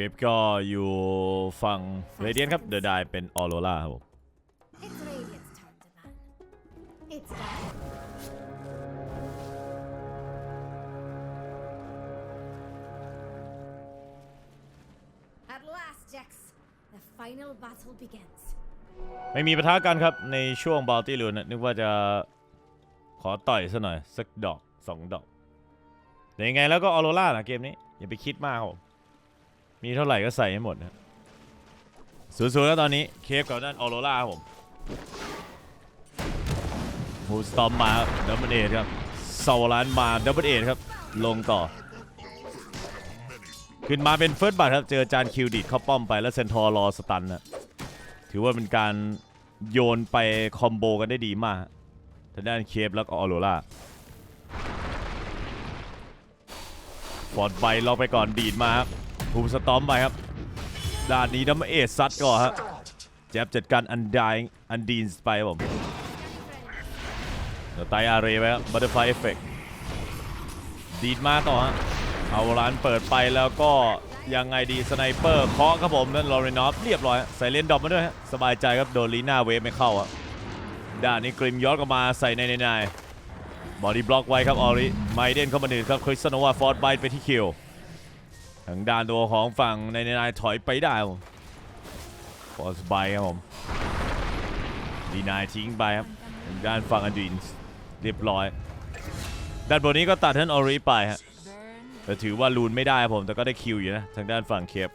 ลิปก็อยู่ฝั่งเรเดียนครับ เดอะไดเป็นออโรราครับผม It's Radiant's turn to ban. It's done. At last, Jax, the final battle begins. ไม่มีปะทะกันครับ ในช่วงบาลตี้ลูนนึกว่าจะขอต่อยซะหน่อย สักดอกสองดอกแต่ยังไงแล้วก็ออโรรานะเกมนี้ อย่าไปคิดมากครับผ มีเท่าไหร่ก็ใส่ให้หมดนะสูๆแล้วตอนนี้เคฟกับด้านออโรราครับผมฮูสตอมมาดับเบิลเอทครับซาวลานมาดับเบิลเอทครับ ลงต่อ ขึ้นมาเป็นเฟิร์สบัตครับ เจอจานคิวดิดเข้าป้อมไปแล้วเซนทอร์รอสตันนะถือว่าเป็นการโยนไปคอมโบกันได้ดีมากทางด้านเคฟแล้วก็ออโรราฟอร์ดไบลอกไปก่อนดีดมาครับ ภูมิสตอมไปครับ ด้านนี้ดัมเอสซัดก่อนฮะแจ็บจัดการอันดายอันดีนไปครับผมเดี๋ยวไตอาเรไว้ครับบัตเตอร์ไฟเอฟเฟกดีดมาต่อฮะเอาร้านเปิดไปแล้วก็ยังไงดีสไนเปอร์เคาะครับผมนั่นลอรินอฟเรียบร้อยใส่เลนดอปมาด้วยฮะสบายใจครับโดนลีน่าเวฟไม่เข้าอะด้านนี้กริมย้อนกลับมาใส่ในในในบอดี้บล็อกไว้ครับออริไมเดนเข้ามาหนึ่งครับคริสโนวาฟอร์ดไบไปที่คิว ทางด้านตัวของฝั่งในนในถอยไปได้ครับผมฟอร์สไบครับผมดีนายทิ้งไปครับทางด้านฝั่งอันดินส์เรียบร้อย ด้านบนนี้ก็ตัดท่านออริไปฮะแต่ถือว่าลูนไม่ได้ครับผมแต่ก็ได้คิวอยู่นะทางด้านฝั่งเคป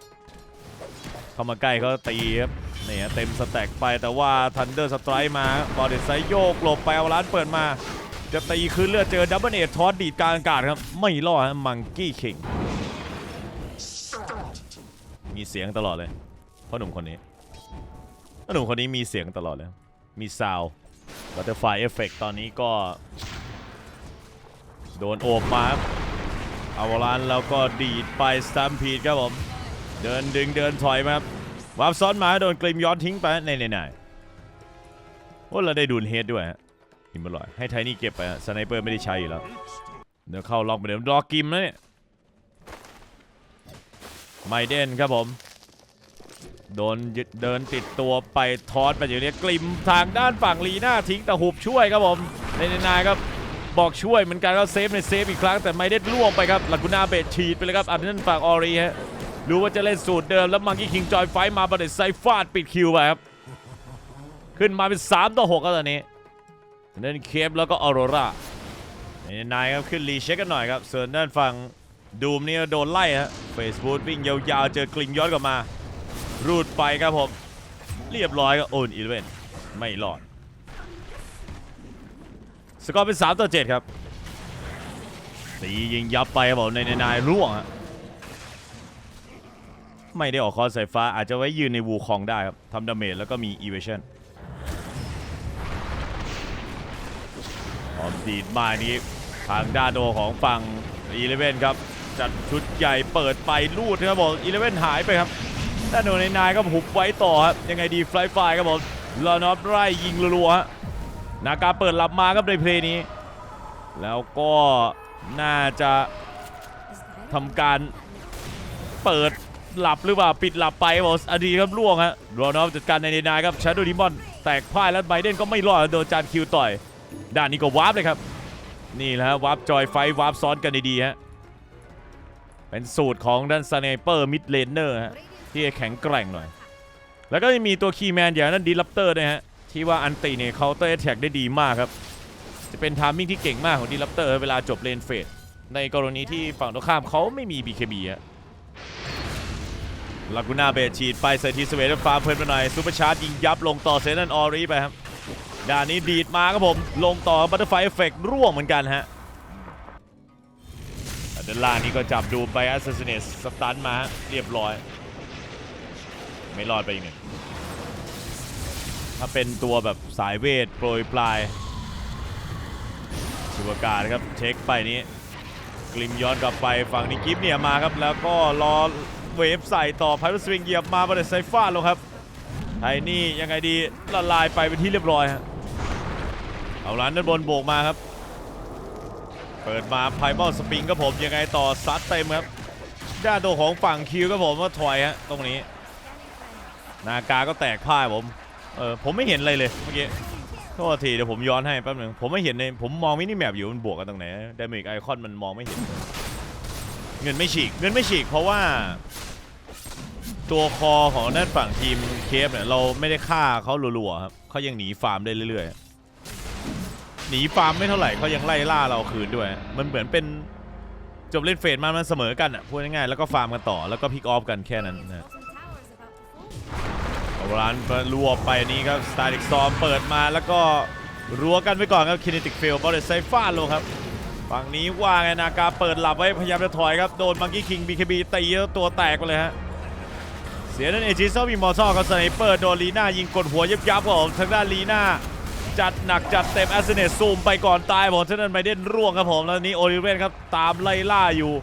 เข้ามาใกล้เขาตีครับเนี่ฮะเต็มสแต็กไปแต่ว่าทันเดอร์สไตร์มาบอลเดไซโยกหลบไปเอาร้านเปิดมา จะตีคืนเลือดเจอดับเบิลเอททอสดีดกลางอากาศครับ ไม่รอดฮะมังกี้คิง มีเสียงตลอดเลยพ่อหนุ่มคนนี้พ่อหนุ่มคนนี้มีเสียงตลอดเลย มีซาวบัตเตอร์ไฟเอฟเฟกตอนนี้ก็ โดนโอบมาครับอาวลานแล้วก็ดีดไปสตัมพีดครับผม เดินดึงเดินถอยมาครับวาร์ปซ้อนมาโดนกลิมย้อนทิ้งไปในในในโอ้เราได้ดูนเฮดด้วยฮะหิมบอลอยให้ไทนี่เก็บไปสไนเปอร์ไม่ได้ใช้อยู่แล้วเดี๋ยวเข้าล็อกไปเดิมรอกิมนะเนี่ย ไมเดนครับผม โดนยึดเดินติดตัวไปทอสไปอยู่เนี่ยกลิมทางด้านฝั่งลีน่าทิ้งแต่หุบช่วยครับผมในในในครับบอกช่วยเหมือนกันก็เซฟในเซฟอีกครั้งแต่ไม่ได้ล่วงไปครับลากูน่าเบดฉีดไปเลยครับอันนั้นฝั่งออรีฮะรู้ว่าจะเล่นสูตรเดิมแล้วมังกี้คิงจอยไฟมาบัตเดไซฟาดปิดคิวไปครับขึ้นมาเป็น 3 ต่อ6ครับตอนนี้เล่นเคปแล้วก็ออโรราในนายครับขึ้นรีเช็คกันหน่อยครับส่วนด้านฝั่ง ดูมนี่โดนไล่ฮะเฟซบุ๊กวิ่งยาวๆ เจอกลิมย้อนกลับมา รูดไปครับผม เรียบร้อยก็โอนอีเลเวนไม่รอด สกอร์เป็น 3 ต่อ 7 ครับตียิงยับไปครับผมในนนายร่วงฮะไม่ได้ออกคอสายฟ้าอาจจะไว้ยืนในวูคองได้ครับทำดาเมจแล้วก็มีอีเวชั่นออมดีดมานี้ทางด้านโดของฝั่งอีเลเว่นครับ จัดชุดใหญ่เปิดไปลูดครับผมอีเลเว่นหายไปครับด้านโดในนายก็หุบไว้ต่อครับยังไงดีฟลายไฟครับผมลอนอฟไร่ยิงรัวๆฮะนาการเปิดหลับมาครับในเพลย์นี้ แล้วก็น่าจะทำการเปิดหลับหรือเปล่าปิดหลับไปบอสอดีครับล่วงฮะรอนอฟจัดการในนายครับชาร์โดดิมอนแตกพ่ายแล้วไบเดนก็ไม่รอดโดนจานคิวต่อย ด้านนี้ก็วาร์ปเลยครับ นี่แหละฮะวาร์ปจอยไฟวาร์ปซ้อนกันดีๆฮะ เป็นสูตรของด้านสไนเปอร์มิดเลนเนอร์ฮะที่แข็งแกร่งหน่อย แล้วก็ยังมีตัวคีย์แมนอย่างนั้นดีลัปเตอร์นะฮะที่ว่าอันติเนี่ยเคาน์เตอร์แท็กได้ดีมากครับ จะเป็นทามมิ่งที่เก่งมากของดีลัปเตอร์เวลาจบเลนเฟสในกรณีที่ฝั่งตรงข้ามเขาไม่มี BKB ฮะลากูน่าเบดฉีดไปใส่ทีสเวตฟาร์มเพิ่มไปหน่อยซูเปอร์ชาร์จยิงยับลงต่อเซนันออรีไปครับด้านนี้ดีดมาครับผม ลงต่อบัตเตอร์ไฟเอฟเฟกร่วงเหมือนกันฮะ ด้านล่างนี้ก็จับดูไป a s s a s s i n a t e สตันมาเรียบร้อย ไม่รอดไปอีกหนึ่งถ้าเป็นตัวแบบสายเวทโปรยปลายสุวากานะครับเช็คไปนี้ กลิมย้อนกลับไปฝั่งนี้กิฟเนี่ยมาครับ แล้วก็รอเวฟใส่ต่อไพร์สวิงเหยียบมาบันไดไซฟ้าลงครับไทนี่ยังไงดีละลายไปเป็นที่เรียบร้อยฮะเอาล้านด้านบนโบกมาครับ เปิดมาไพบอลสปริงครับผมยังไงต่อซัดเต็มครับด้านตัวของฝั่งคิวครับผมว่าถอยฮะตรงนี้ นากาก็แตกพ่ายผมเออผมไม่เห็นอะไรเลยเมื่อกี้โทษทีเดี๋ยวผมย้อนให้แป๊บหนึงผมไม่เห็นในผมมองมินิแมปอยู่มันบวกกันตรงไหนดามิกไอคอนมันมองไม่เห็น เงินไม่ฉีกเงินไม่ฉีกเพราะว่า ตัวคอของด้านฝั่งทีมเคฟเนี่ยเราไม่ได้ฆ่าเขารัวๆครับเขายังหนีฟาร์มได้เรื่อยๆ หนีฟาร์มไม่เท่าไหร่เขายังไล่ล่าเราคืนด้วย มันเหมือนเป็นจบเล่นเฟสมามันเสมอกันอะพูดง่ายๆแล้วก็ฟาร์มกันต่อแล้วก็พิกออฟกันแค่นั้นนะเอาร้านรัวไปนี้ครับสไตลิกซอมเปิดมาแล้วก็รัวกันไปก่อนครับคินิติกฟิลบอลเลตไซฟาดลงครับฝั่งนี้ว่าไงนากาเปิดหลับไว้พยายามจะถอยครับ โดนมังกี้คิงบีเคบีตีแล้วตัวแตกไปเลยฮะ เสียนั่นเอจิโซมีมอร์ทัลกับสไนเปอร์โดนลีน่ายิงกดหัวยับยับๆผมทางด้านลีน่า จัดหนักจัดเต็มแอสเซเนตซูมไปก่อนตายผมทางด้นไบเดนร่วงครับผมแล้วนี้โอลิเวนครับตามไล่ล่าอยู่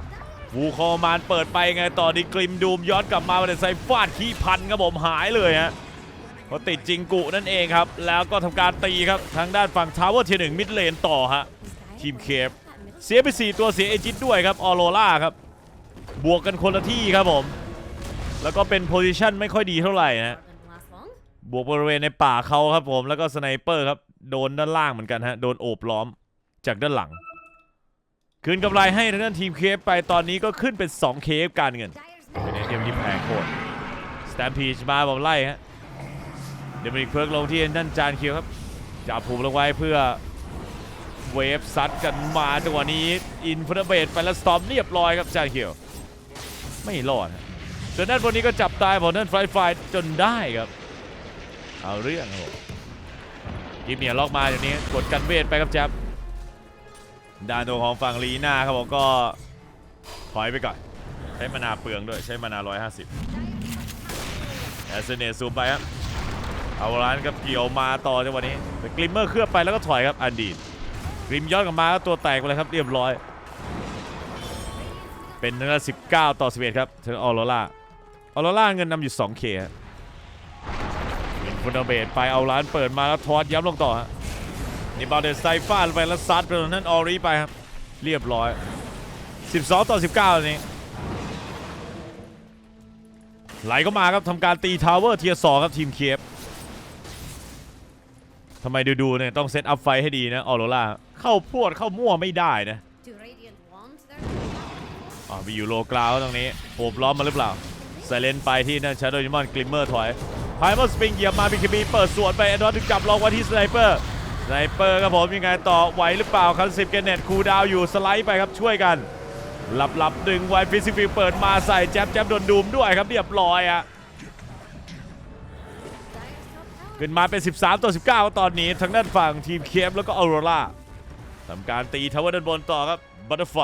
วูคอมานเปิดไปไงต่อดีกริมดูมย้อนกลับมาเป็นไซฟาดขี้พันครับผมหายเลยฮะพราะติดจิงกุนั่นเองครับ แล้วก็ทำการตีครับทางด้านฝั่งทาวเวอร์ทีหนึ่งมิดเลนต่อฮะทีมเคฟเสียไป 4 ตัวเสียเอจิตด้วยครับออโรล่าครับบวกกันคนละที่ครับผม แล้วก็เป็นโพซิชันไม่ค่อยดีเท่าไหร่นะ บวกบริเวณในป่าเขาครับผมแล้วก็สไนเปอร์ครับ โดนด้านล่างเหมือนกันฮะ โดนโอบล้อมจากด้านหลัง คืนกำไรให้ทางด้านทีมเคฟไปตอนนี้ก็ขึ้นเป็น2เคฟการเงิน Dyer's เป็นไอเทมที่แพงโคตรสแตมพีชมาบอกไล่ฮะเดมินิกเพิร์กลงที่ด้านจานคิวครับจับผูกลงไว้เพื่อเวฟซัดกันมาจังหวะนี้อินฟเบตไปแล้วสตอมเรียบร้อยครับจานคิวไม่รอดฮะจนด้านบนนี้ก็จับตายบอลนั่นไฟไฟจนได้ครับ เอาเรื่องครับผมกิฟเนี่ยล็อกมาอย่างนี้กดกันเวทไปครับแจ๊บดานตัวของฝั่งลีน่าครับผมก็ถอยไปก่อน ใช้มานาเปลืองด้วยใช้มานา 150แอสเซเนซูมไปครับเอาร้านกับเกี่ยวมาต่อจังหวะนี้แต่กลิมเมอร์เคลือบไปแล้วก็ถอยครับอันดีนกริมย้อนกลับมาก็ตัวแตกไปเลยครับเรียบร้อย เป็นทางด้าน19 ต่อ 11 ครับถึงออโรล่าออโรล่าเงินนำอยู่ 2K ฮะเป็น ฟุนเบตไปเอาร้านเปิดมาแล้วทอดย้ำลงต่อฮะนี่บอเดนไซฟาดไปแล้วซัดไปตรงนั้นออรีไปครับเรียบร้อย 12 ต่อ 19 นี้ ไหลเข้ามาครับทำการตีทาวเวอร์เทียร์สองครับทีมเคียฟทำไมดูๆเนี่ยต้องเซตอัพไฟให้ดีนะออโรล่าเข้าพวดเข้ามั่วไม่ได้นะอ๋อมีอยู่โลกราวตรงนี้โอบล้อมมาหรือเปล่าไซเลนไปที่นั่นชาโดนิมอนกลิมเมอร์ถอย ไพมอสปริงเหยียบมาบีคบีเปิดสวนไปแอนดรอถึงจับล็อกไว้ที่สไนเปอร์สไนเปอร์ครับผมยังไงต่อไหวหรือเปล่าคันสิบเกเน็ตคูดาวอยู่สไลด์ไปครับช่วยกันหลับหลับดึงไว้ฟิสิฟิเปิดมาใส่แจ๊บแจ๊บโดนดูมด้วยครับเรียบร้อยอะ่ะขึ้นมาเป็น 13 ต่อ 19 ตอนนี้ทางด้านฝั่งทีมเคฟแล้วก็ออโรราทำการตีทาวเวอร์ด้านบนต่อครับบัตเตอร์ไฟ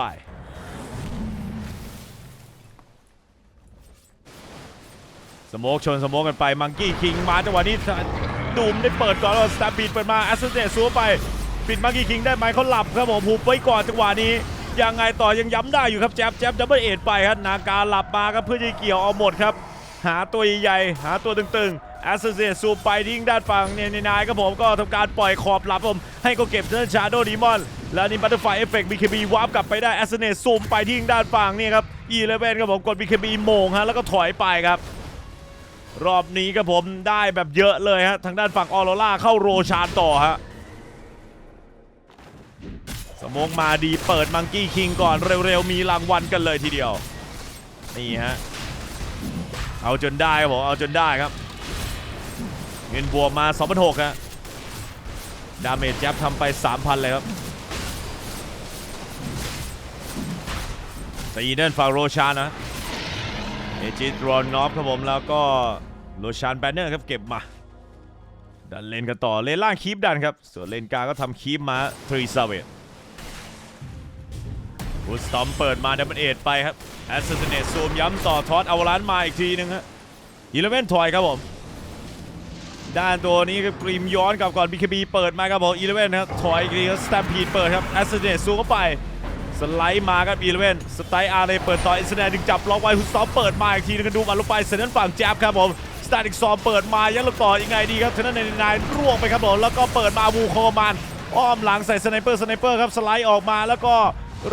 สโมกชนสโมกกันไปมังกี้คิงมาจังหวะนี้ดูมได้เปิดก่อนแล้วสตาร์บีดเปิดมาแอสเซนเดซัวไป ปิดมังกี้คิงได้ไหมเขาหลับครับผมหุบไว้ก่อนจังหวะนี้ ยังไงต่อยังย้ำได้อยู่ครับแจ๊บแจ๊บดับเบิลเอทไปครับนาการหลับมาครับเพื่อจะเกี่ยวเอาหมดครับ หาตัวใหญ่หาตัวตึงๆแอสเซนเดซูไปทิ้งด้านฝั่งเนี่ยนายครับผมก็ทำการปล่อยขอบหลับผมให้ก็เก็บเจ้าชาโดดีมอนแล้วนี่บัตเตอร์ไฟเอฟเฟกต์บีเคบีวาร์ปกลับไปได้แอสเซนเดซูมไปทิ้งด้านฝั่งนี่ครับอีเลเวนครับผมกดบีเคบีโมงฮะแล้วก็ถอยไปครับ รอบนี้ครับผมได้แบบเยอะเลยฮะ ทางด้านฝั่งออโรล่าเข้าโรชานต่อฮะ สมองมาดีเปิดมังกี้คิงก่อนเร็วๆ มีรางวัลกันเลยทีเดียว นี่ฮะ เอาจนได้ครับผม เอาจนได้ครับ เงินบวกมา2,600ฮะ ดาเมจยับทำไป 3,000 เลยครับตีเดินฝั่งโรชานนะ เอจิตรอนนอฟครับผมแล้วก็โลชานแบนเนอร์ครับเก็บมา ดันเลนกันต่อเลนล่างคีปดันครับ ส่วนเลนกลางก็ทำคีปมาทรีซาเวตบูสตอมเปิดมาดับเบิลเอทไปครับแอสเซสเนตซูมย้ำต่อทอดเอาล้านมาอีกทีนึงฮะอีเลเวนถอยครับผม ด้านตัวนี้ครับกรีมย้อนกลับก่อน BKB เปิดมาครับผมอีเลเวนครับถอยกทีครับสแตมพีดเปิดครับแอสเซสเนตซูมเข้าไป สไลด์มาครับอีเลเวนสไตล์อาร์เลยเปิดต่ออินสแนดึงจับล็อกไว้ฮุสตอมเปิดมาอีกทีนึงกันดูมาลงไปเซนนั้นฝั่งแจ๊บครับผมสตาร์ดิกซอมเปิดมายังลงต่อยังไงดีครับเทนนั้นในนายร่วงไปครับผมแล้วก็เปิดมาวูโคมานอ้อมหลังใส่สไนเปอร์สไนเปอร์ครับสไลด์ออกมาแล้วก็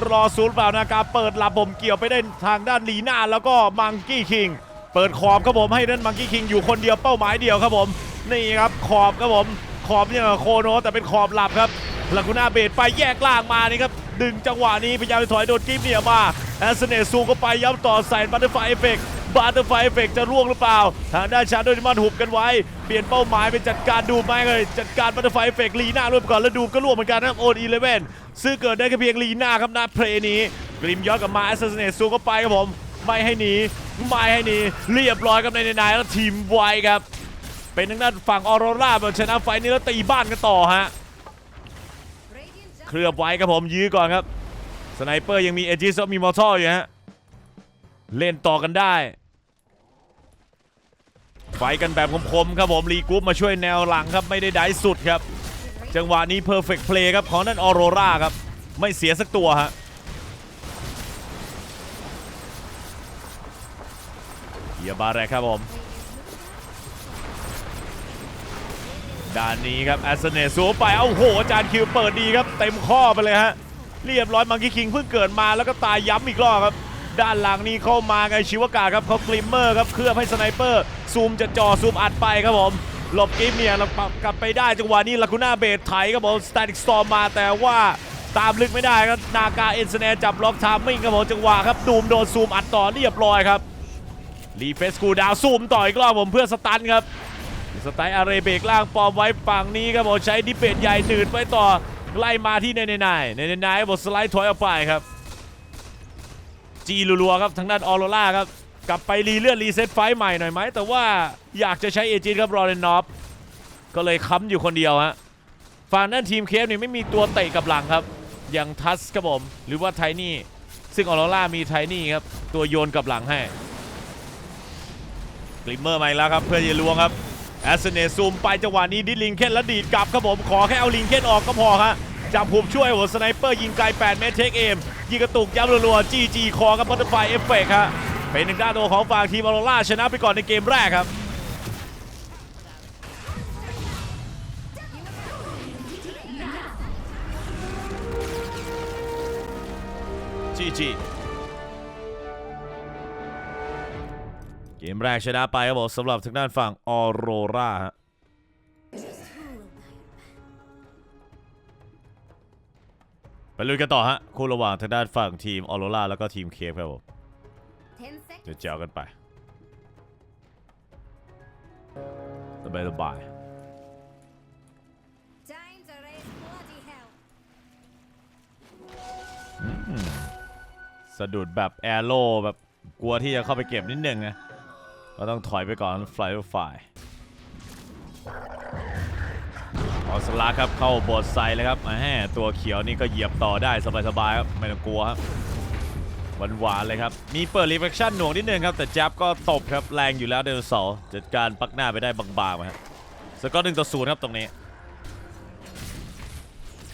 รอศูนย์เปล่านาการเปิดลับผมเกี่ยวไปได้ทางด้านลีน่าแล้วก็มังกี้คิงเปิดขอบครับผมให้นั่นมังกี้คิงอยู่คนเดียวเป้าหมายเดียวครับผมนี่ครับขอบครับผมขอบเนี่ยโคโนแต่เป็นขอบหลับครับลากูน่าเบดไปแยกล่างมานี่ครับ ดึงจังหวะนี้พยายามจะถอยโดนกิฟเนี่ยมาแอสเนซูก็ไปย้ำต่อใส่บัตเตอร์ไฟเอฟเฟกบัตเตอร์ไฟเอฟเฟกจะร่วงหรือเปล่า ทางด้านชาโดนิมันหุบกันไว้ เปลี่ยนเป้าหมายเป็นจัดการดูไม่เลยจัดการบัตเตอร์ไฟเอฟเฟกลีน่าร่วมก่อนแล้วดูก็ร่วงเหมือนกันนะโอนอีเลเว่นซื้อเกิดได้แค่เพียงลีน่าครับนาเพลนี้กริมย้อนกลับมาแอสเนซูก็ไปครับผมไม่ให้หนีไม่ให้หนีเรียบร้อยครับในในๆแล้วทีมไวครับ เป็นทางด้านฝั่งออโรราแบบชนะไฟนี้แล้วตีบ้านกันต่อฮะ ลือบไว้ครับผมยื้อก่อนครับสไนเปอร์ยังมีเอจิสมีมอร์ทัลอยู่ฮะเล่นต่อกันได้ไฟกันแบบคมๆครับผมรีกรุ๊ปมาช่วยแนวหลังครับไม่ได้ได้สุดครับ จังหวะนี้เพอร์เฟกต์เพลย์ครับของนั่นออโรราครับ ไม่เสียสักตัวฮะเฮียบาแรกครับผม ด้านนี้ครับแอสเนสูไปเอ้าโหอาจารย์คิวเปิดดีครับ เต็มข้อไปเลยฮะ เรียบร้อยมังคีคิงเพิ่งเกิดมาแล้วก็ตายย้ำอีกรอบครับ ด้านหลังนี้เข้ามาไงชิวากาครับเขากลิมเมอร์ครับเคลือบให้สไนเปอร์ ซูมจะจ่อซูมอัดไปครับผมหลบกิฟเนี่ยเรากลับไปได้จังหวะนี้ลาคูน่าเบดไถครับผมสแตติกสตอมมาแต่ว่าตามลึกไม่ได้ครับนากาเอ็นสแนจับล็อกทามมิ่งครับผมจังหวะครับดูมโดนซูมอัดต่อเรียบร้อยครับรีเฟสกูดาวซูมต่ออีกรอบผมเพื่อสตันครับ สไตล์อาเรเบรกล่างปอมไว้ฝั่งนี้ครับผมใช้ดิเบตใหญ่หนืดไว้ต่อไล่มาที่ในในในในในในบทสไลด์ถอยออกไปครับ จีรัวๆครับทางด้านออโรล่าครับกลับไปรีเลื่อนรีเซ็ตไฟใหม่หน่อยไหมแต่ว่าอยากจะใช้เอจินครับรอเรนนอฟก็เลยค้ำอยู่คนเดียวฮะฝั่งด้านทีมเคฟนี่ไม่มีตัวเตะกับหลังครับ อย่างทัสครับผมหรือว่าไทนี่ซึ่งออโรล่ามีไทนี่ครับตัวโยนกับหลังให้กลิมเมอร์มาอีกแล้วครับเพื่อจะลวงครับ แอสเนซูมไปจังหวะนี้ดิลิงเคนแล้วดีดกลับครับผมขอแค่เอาลิงเคนออกก็พอครับจับหุบช่วยหัวสไนเปอร์ยิงไกล 8 เมตรเทคเอมยิงกระตุกย้ำรัวๆจีจีคอกับบัตเตอร์ไฟเอฟเฟกครับเป็นหนึ่งด้านตัวของฝั่งทีมออโรล่าชนะไปก่อนในเกมแรกครับจีจี มแรกชนะไปครับผมสำหรับทางด้านฝั่งออโรราฮะไปลุยกันต่อฮะ คู่ระหว่างทางด้านฝั่งทีมออโรราแล้วก็ทีมเคฟครับผมจะเจอกันไปสบายสบายสะดุดแบบแอโร่แบบกลัวที่จะเข้าไปเก็บนิดนึงนะ ก็ต้องถอยไปก่อนฟลายไฟออสลาครับเข้าบทไซเลยครับแหมตัวเขียวนี่ก็เหยียบต่อได้สบายๆครับไม่ต้องกลัวครับหวานๆเลยครับ มีเปิดรีเฟคชั่นหน่วงนิดนึงครับ แต่แจ๊บก็ตบครับแรงอยู่แล้วเดลสอจัดการปักหน้าไปได้บางๆมาครับสกอร์หนึ่งต่อศูนย์ครับตรงนี้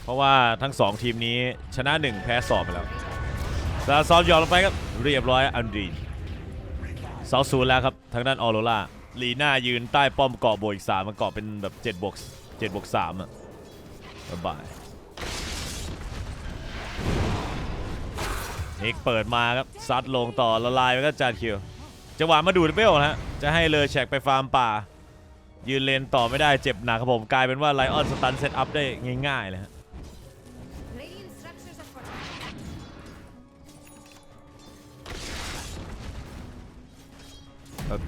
เพราะว่าทั้งสองทีมนี้ชนะ 1 แพ้2ไปแล้วซาซอฟยอมลงไปครับ เรียบร้อยอันดี เซาศูนย์แล้วครับ ทางด้านออโรล่าลีน่ายืนใต้ป้อมเกาะโบวกอีกสามมันเกาะเป็นแบบ7บวก7บวก3อะสบายเอกเปิดมาครับ ซัดลงต่อละลายไปก็จานคิวจังหวะมาดูดเบลนะฮะ จะให้เลยแฉกไปฟาร์มป่า ยืนเลนต่อไม่ได้เจ็บหนักครับผม กลายเป็นว่าไลออนสตันเซตอัพได้ง่ายๆเลยฮะ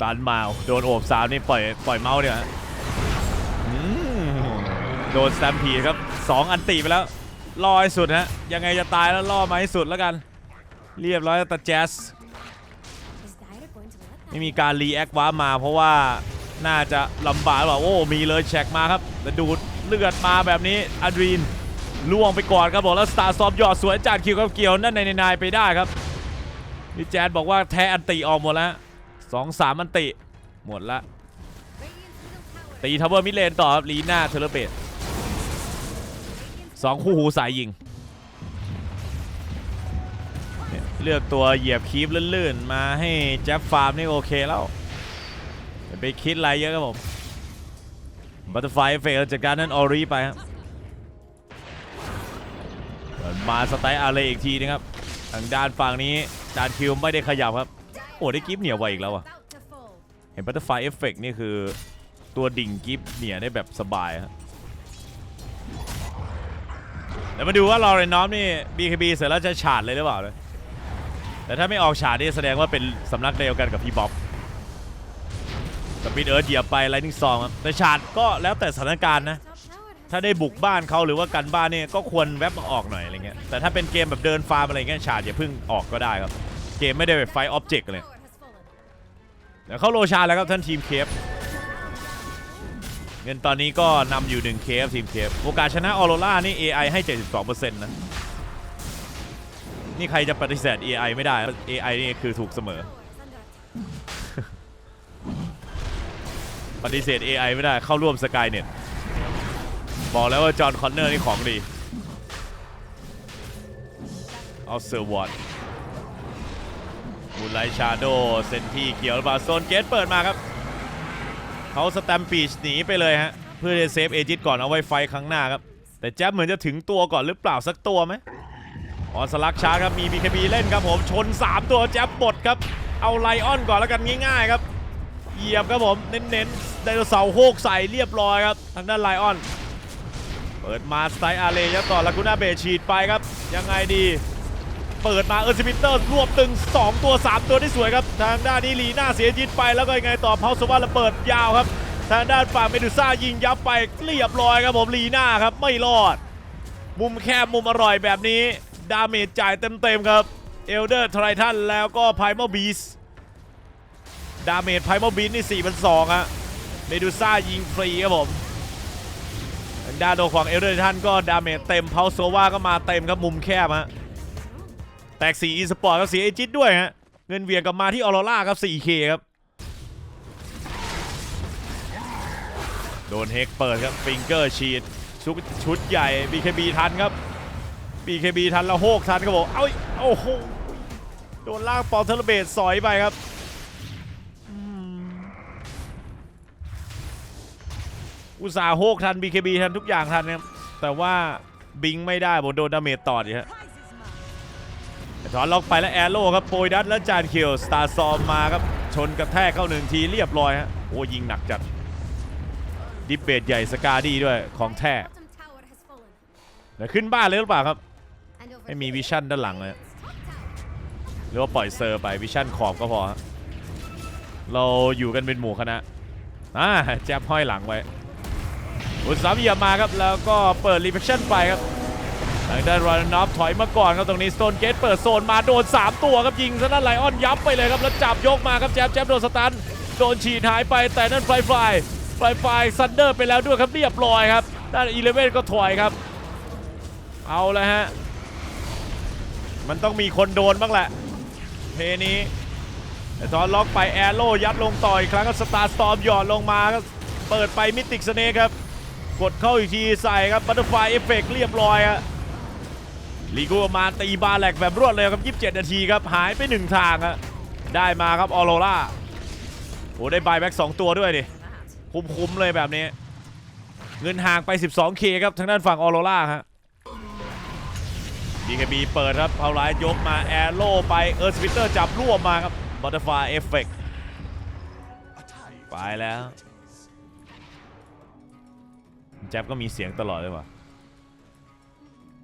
ตันมาโดนโอบสามนี่ปล่อยปล่อยเมาส์เดียวฮะโดนสแตมพีครับสองอันตีไปแล้วลอให้สุดฮะยังไงจะตายแล้วล่อมาให้สุดแล้วกัน เรียบร้อยแต่แจสไม่มีการรีแอคว้ามาเพราะว่าน่าจะลำบากหรือเปล่าโอ้มีเลยแช็กมาครับแล้วดูดเลือดมาแบบนี้อะดรีนล่วงไปก่อนครับบอกแล้วสตาร์ซอฟยอดสวยจัดคิวกับเกี่ยวนั่นในนายไปได้ครับนี่แจนบอกว่าแท้อันติออกหมดแล้ว สองสามอันติ หมดละ Radiant's middle tower. ตีทาวเวอร์มิดเลนต่อครับลีน่าเทเลเบต Radiant's สองคู่หูสายยิงเนี่ยเลือกตัวเหยียบคีบลื่นๆ มาให้แจ็บฟาร์มนี่โอเคแล้วอย่าไปคิดอะไรเยอะครับผมบัตเตอร์ไฟเฟลจัดการนั่นออรีไปครับมาสไตล์อาเลอีกทีนะครับ ทางด้านฝั่งนี้จานคิวไม่ได้ขยับครับ โอ้ได้กิฟเหนียวไวอีกแล้วอะ เห็นบัตเตอร์ไฟเอฟเฟกนี่คือตัวดิ่งกิฟเหนียได้แบบสบายฮะเดี๋ยวมาดูว่าลอเรนน้อฟนี่ BKB เสร็จแล้วจะฉาดเลยหรือเปล่านะแต่ถ้าไม่ออกฉาดนี่แสดงว่าเป็นสำนักเดียวกันกับพี่บ๊อบสปีดเอิร์ธเหยียบไปไลนิ่งซองแต่ฉาดก็แล้วแต่สถานการณ์นะ ถ้าได้บุกบ้านเขาหรือว่ากันบ้านเนี่ยก็ควรแวบมาออกหน่อยอะไรเงี้ยแต่ถ้าเป็นเกมแบบเดินฟาร์มอะไรเงี้ยฉาดอย่าเพิ่งออกก็ได้ครับ กมไม่ได้แบบไฟออบเจกต์เลยเดี๋ยวเข้าโลชาแล้วครับท่านทีมเคฟเงินตอนนี้ก็นำอยู่1เคฟทีมเคฟโอกาสชนะออโรล่านี่ AI ให้ 72%นะ นี่ใครจะปฏิเสธ AI ไม่ได้ AI นี่คือถูกเสมอ ปฏิเสธ AI ไม่ได้เข้าร่วมสกายเน็ตบอกแล้วว่าจอห์นคอนเนอร์นี่ของดี เอาเซอร์วอต มูลไลชาโดเซนที่เกี่ยวหรือเปล่าโซนเกตเปิดมาครับเขาสแตมปีชหนีไปเลยฮะ เพื่อจะเซฟเอจิตก่อนเอาไว้ไฟครั้งหน้าครับ แต่แจ๊บเหมือนจะถึงตัวก่อนหรือเปล่าสักตัวไหมออสลักช้าครับมี BKB เล่นครับผมชน 3 ตัวแจ๊บบดครับ เอาไลออนก่อนแล้วกันง่ายๆครับ เหยียบครับผมเน้นๆไดโนเสาร์โฮกใส่เรียบร้อยครับ ทางด้านไลออน เปิดมาสไตล์อาเลยับต่อลากูน่าเบฉีดไปครับ ยังไงดี เปิดมาเออร์ซิมิเตอร์รวบตึง 2 ตัว 3 ตัวได้สวยครับ ทางด้านนี้ลีน่าเสียจิตไปแล้วก็ยังไงต่อเพาสว่าระเบิดยาวครับ ทางด้านฝั่งเมดูซ่ายิงยับไปเรียบร้อยครับผมลีน่าครับไม่รอด มุมแคบมุมอร่อยแบบนี้ ดาเมจจ่ายเต็มๆครับเอลเดอร์ไททันแล้วก็ไพมอบีสดาเมจไพมอบีสนี่4 2 0 0ฮะเมดูซ่ายิงฟรีครับผมด้านโดของเอลเดอร์ไททันก็ดาเมจเต็มเพาโซวาก็มาเต็มครับมุมแคบฮะ ตกสีอีสปอร์ตกับสีเอจิตด้วยฮะ เงินเวียงกลับมาที่ออโรล่าครับ 4K ครับ โดนเฮกเปิดครับ ฟิงเกอร์ชีดชุดชุดใหญ่ BKB ทันครับ BKB ทันแล้วโฮกทันครับผมเอ้ยโอ้โห โดนลากปอลเทอร์เบตสอยไปครับอุตส่าห์โฮกทัน BKB ทันทุกอย่างทันครับแต่ว่าบิงไม่ได้ผมโดนดาเมจต่อดิฮะ ถอนล็อกไปแล้วแอโร่ครับโปรยดัตแล้วจานคิวสตาร์ซอมมาครับ ชนกระแทกเข้าหนึ่งทีเรียบร้อยฮะโอ้ยิงหนักจัด ดิปเบตใหญ่สกาดี้ด้วยของแท้ Bottom tower has fallen. เดี๋ยวขึ้นบ้านเลยหรือเปล่าครับ ไม่มีวิชั่นด้านหลังเลยหรือว่าปล่อยเซอร์ไปวิชั่นขอบก็พอ เราอยู่กันเป็นหมู่คณะอ่าแจ๊บห้อยหลังไว้อุตสาหเยียมาครับแล้วก็เปิดรีเฟคชั่นไปครับ ทางด้านรอนนอฟถอยมาก่อนครับตรงนี้สโตนเกตเปิดโซนมาโดน 3 ตัวครับยิงซะนั่นไลออนยับไปเลยครับแล้วจับยกมาครับแจ๊บแจ๊บโดนสตันโดนฉีดหายไปแต่นั่นไฟไฟไฟไฟซันเดอร์ไปแล้วด้วยครับเรียบร้อยครับด้านอีเลเวนก็ถอยครับ เอาแล้วฮะมันต้องมีคนโดนบ้างแหละเพนี้แต่ตอนล็อกไปแอโร่ยัดลงต่ออีกครั้งก็สตาร์สตอมหยอดลงมาก็เปิดไปมิติกสเนคครับกดเข้าอีกทีใส่ครับบัตเตอร์ไฟเอฟเฟกเรียบร้อยฮะ ลีกูมาตีบาแหลกแบบรวดเร็วครับ 27 นาทีครับ หายไปหนึ่งทางฮะได้มาครับออโรล่าโอ้ได้บายแบ็ก2ตัวด้วยดิคุ้มๆเลยแบบนี้ เงินห่างไป 12K ครับทางด้านฝั่งออโรล่าฮะ BKB เปิดครับเอาไลน์ยกมาแอโร่ไปเอิร์ธสปิเตอร์จับรวบมาครับบัตเตอร์ไฟเอฟเฟกไปแล้ว แจ๊บก็มีเสียงตลอดเลยว่ะ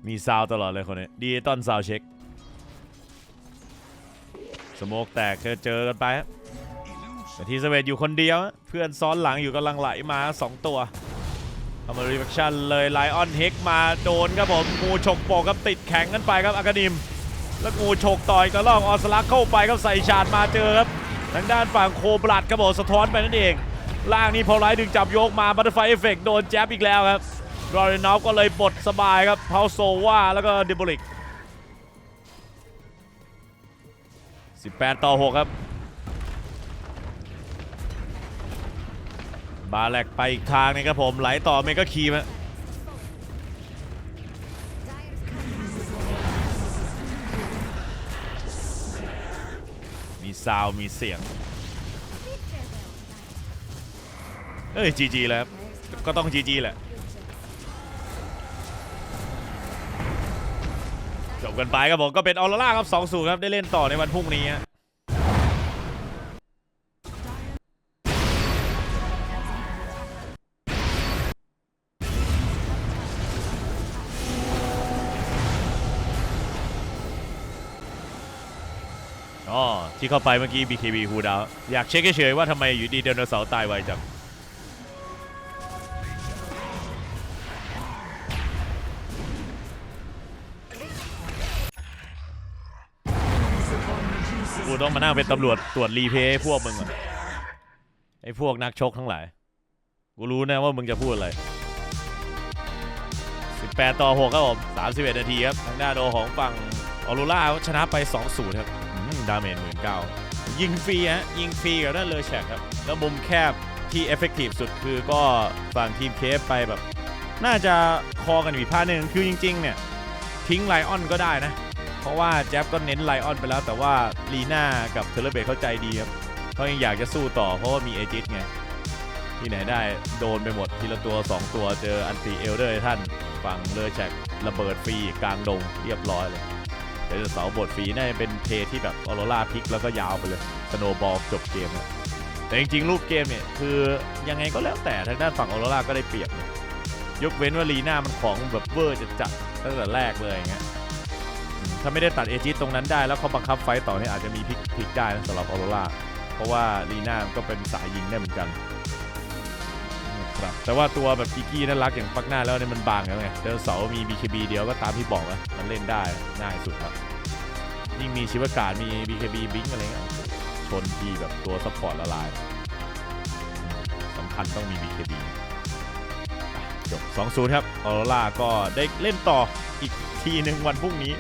มีซาวตลอดเลยคนนี้ดีตอนซาวเช็ค สโมกแตกเจอเจอกันไปแต่ทีสเวตอยู่คนเดียว เพื่อนซ้อนหลังอยู่กำลังไหลมา 2 ตัวเอามารีแฟคชั่นเลยไลออนเฮกมาโดนครับผม งูฉกโปกครับติดแข็งกันไปครับอากานิม แล้วงูฉกต่อยกระลอกออสลักเข้าไปครับใส่ชาดมาเจอครับทางด้านฝั่งโคบลัดครับผมสะท้อนไปนั่นเอง ล่างนี้พอไลดึงจับโยกมาบัตเตอร์ไฟเอฟเฟกโดนแจ๊บอีกแล้วครับ รอรินอฟก็เลยปลดสบายครับเพาโซว่าแล้วก็เดโบลิก 18 ต่อ 6 ครับ บาแลกไปอีกทางนึงครับผม ไหลต่อเมกาคีมฮะมีซาวด์มีเสียง เอ้ยจีจีแล้ว ก็ต้องจีจีแหละ กันไปครับผมก็เป็นออร่าครับ2 0ครับได้เล่นต่อในวันพรุ่งนี้ฮะอ๋อที่เข้าไปเมื่อกี้ BKB ฮูดาวอยากเช็คเฉยๆว่าทำไมอยู่ดีไดนเสาร์ตายไวจัง ต้องมานั่งเป็นตำรวจตรวจรีเพย์พวกมึงอะไอ้พวกนักชกทั้งหลาย กูรู้นะว่ามึงจะพูดอะไร 18 ต่อ 6 ครับผม 31 นาทีครับ ทางด้านโดของฝั่งออโรล่าชนะไป 2-0 ครับดาเมจ19ยิงฟรีฮะ ยิงฟรีกับด้านเลอแชกครับ แล้วมุมแคบที่เอฟเฟกตีฟสุดคือก็ฝั่งทีมเคฟไปแบบ น่าจะคอกันอยู่อีกพลาดหนึ่งคือจริง ๆ เนี่ย ทิ้งไลออนก็ได้นะ เพราะว่าแจ๊บก็เน้นไลออนไปแล้ว แต่ว่าลีน่ากับเทเลเบตเข้าใจดีครับเขายังอยากจะสู้ต่อเพราะว่ามีเอจิสไงที่ไหนได้โดนไปหมดทีละตัว 2 ตัวเจออันตีเอลเดอร์ท่านฝั่งเลอแชกระเบิดฟรีกลางดงเรียบร้อยเลยเดี๋ยวเสาบทฟรีน่าจะเป็นเพที่แบบออโรราพลิกแล้วก็ยาวไปเลยสโนบอลจบเกมแต่จริงๆรูปเกมเนี่ยคือยังไงก็แล้วแต่ทางด้านฝั่งออโรราก็ได้เปรียบ ยกเว้นว่าลีน่ามันของแบบเวอร์จะจัดตั้งแต่แรกเลยอย่างเงี้ย ถ้าไม่ได้ตัดเอจิตตรงนั้นได้ แล้วเขาบังคับไฟต่อเนี่ยอาจจะมีพลิกพลิกได้นะสำหรับออโรราเพราะว่าลีน่าก็เป็นสายยิงได้เหมือนกันครับแต่ว่าตัวแบบกิกี้น่ารักอย่างปักหน้าแล้วเนี่ยมันบางแล้วไงเดินเสามี BKB เดียวก็ตามที่บอกนะมันเล่นได้ง่ายสุดครับยิ่งมีชิวการมี BKB บิงอะไรเงี้ยชนทีแบบตัวซัพพอร์ตละลายสำคัญต้องมี BKB จบ 2-0 ครับออโรราก็ได้เล่นต่ออีกทีหนึ่งวันพรุ่งนี้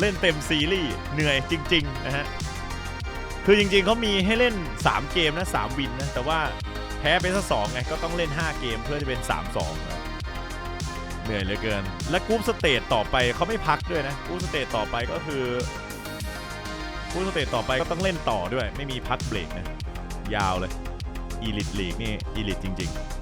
เล่นเต็มซีรีส์เหนื่อยจริง ๆ นะฮะ คือจริงๆเขามีให้เล่น 3 เกมนะ 3 วินนะ แต่ว่าแพ้ไปสักสองไงก็ต้องเล่น 5 เกมเพื่อจะเป็น 3-2นะเหนื่อยเหลือเกิน และกรุ๊ปสเตจต่อไปเขาไม่พักด้วยนะกรุ๊ปสเตจต่อไปก็คือกรุ๊ปสเตจต่อไปก็ต้องเล่นต่อด้วย ไม่มีพักเบรกนะ ยาวเลยอีลิทลีกนี่อีลิทจริง ๆ